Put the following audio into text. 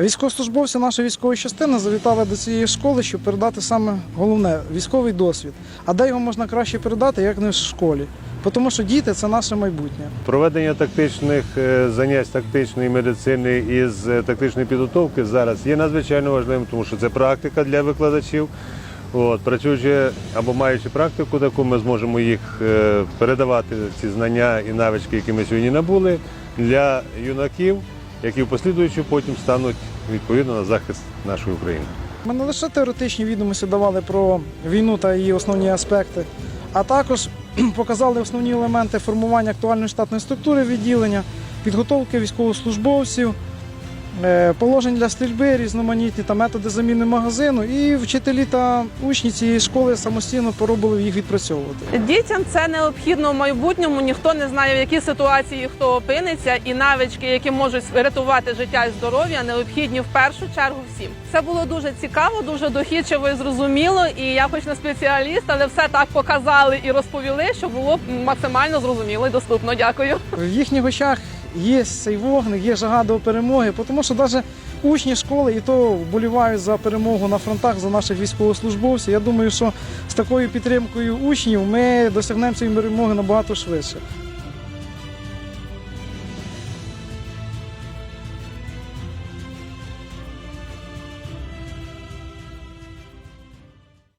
Військовослужбовці нашої військової частини завітали до цієї школи, щоб передати саме головне військовий досвід. А де його можна краще передати, як не в школі? Тому що діти це наше майбутнє. Проведення тактичних е, занять тактичної медицини і з е, тактичної підготовки зараз є надзвичайно важливим, тому що це практика для викладачів. От, працюючи або маючи практику, таку ми зможемо їх е, передавати ці знання і навички, які ми сьогодні набули, для юнаків, які в послідуючу потім стануть відповідно на захист нашої України. Ми не лише теоретичні відомості давали про війну та її основні аспекти, а також показали основні елементи формування актуальної штатної структури відділення, підготовки військовослужбовців, положень для стрільби, різноманітні та методи заміни магазину. І вчителі та учні цієї школи самостійно поробили їх відпрацьовувати. Дітям це необхідно в майбутньому. Ніхто не знає, в якій ситуації хто опиниться, і навички, які можуть рятувати життя і здоров'я, необхідні в першу чергу всім. Це було дуже цікаво, дуже дохідчиво і зрозуміло. І я хоч не спеціаліст, але все так показали і розповіли, що було максимально зрозуміло і доступно. Дякую. В їхніх очах є цей вогник, є жага до перемоги, тому що навіть учні школи і то вболівають за перемогу на фронтах за наших військовослужбовців. Я думаю, що з такою підтримкою учнів ми досягнемо цієї перемоги набагато швидше.